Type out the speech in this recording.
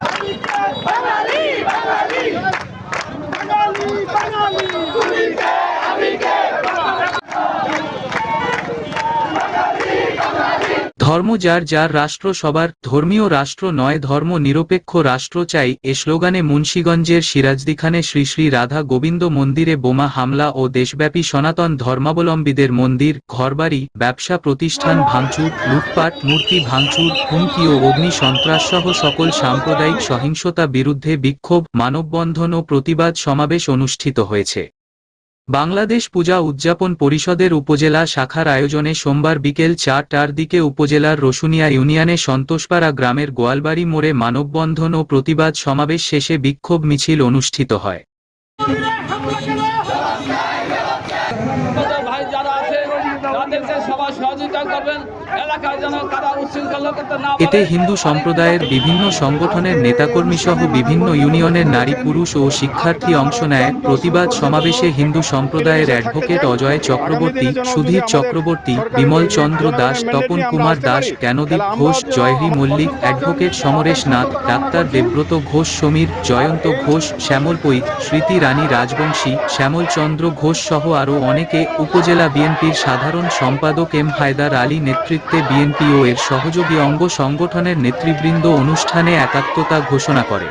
¡Vamos! ধর্ম যার যার রাষ্ট্র সবার, ধর্মীয় রাষ্ট্র নয়, ধর্ম নিরপেক্ষ রাষ্ট্র চাই, এ স্লোগানে মুন্সীগঞ্জের সিরাজদিখানে শ্রী শ্রী রাধা গোবিন্দ মন্দিরে বোমা হামলা ও দেশব্যাপী সনাতন ধর্মাবলম্বীদের মন্দির, ঘরবাড়ি, ব্যবসা প্রতিষ্ঠান ভাঙচুর, লুটপাট, মূর্তি ভাঙচুর, হুমকি ও অগ্নি সন্ত্রাসসহ সকল সাম্প্রদায়িক সহিংসতা বিরুদ্ধে বিক্ষোভ, মানববন্ধন ও প্রতিবাদ সমাবেশ অনুষ্ঠিত হয়েছে। বাংলাদেশ পূজা উদযাপন পরিষদের উপজেলা শাখার আয়োজনে সোমবার বিকেল চারটার দিকে উপজেলার রসুনিয়া ইউনিয়নে সন্তোষপাড়া গ্রামের গোয়ালবাড়ি মোড়ে মানববন্ধন ও প্রতিবাদ সমাবেশ শেষে বিক্ষোভ মিছিল অনুষ্ঠিত হয়। এতে হিন্দু সম্প্রদায়ের বিভিন্ন সংগঠনের নেতাকর্মী সহ বিভিন্ন ইউনিয়নের নারী পুরুষ ও শিক্ষার্থী অংশ নেয়। প্রতিবাদ সমাবেশে হিন্দু সম্প্রদায়ের advocate Ajoy Chakraborty, Sudhir Chakraborty, Bimal Chandra Das, Tapan Kumar Das, Gyandeep Ghosh, Joyhari Mallick, advocate Samaresh Nath, doctor Debabrata Ghosh, Samir, Jayanta Ghosh, Shyamal Pai Smriti Rani Rajbanshi, শ্যামল চন্দ্র ঘোষ সহ আরও অনেকে উপজেলা বিএনপির সাধারণ সম্পাদক এম হায়দার আলী নেতৃত্বে বিএনপি ও এর সহযোগী অঙ্গ সংগঠনের নেতৃবৃন্দ অনুষ্ঠানে একাত্মতা ঘোষণা করে।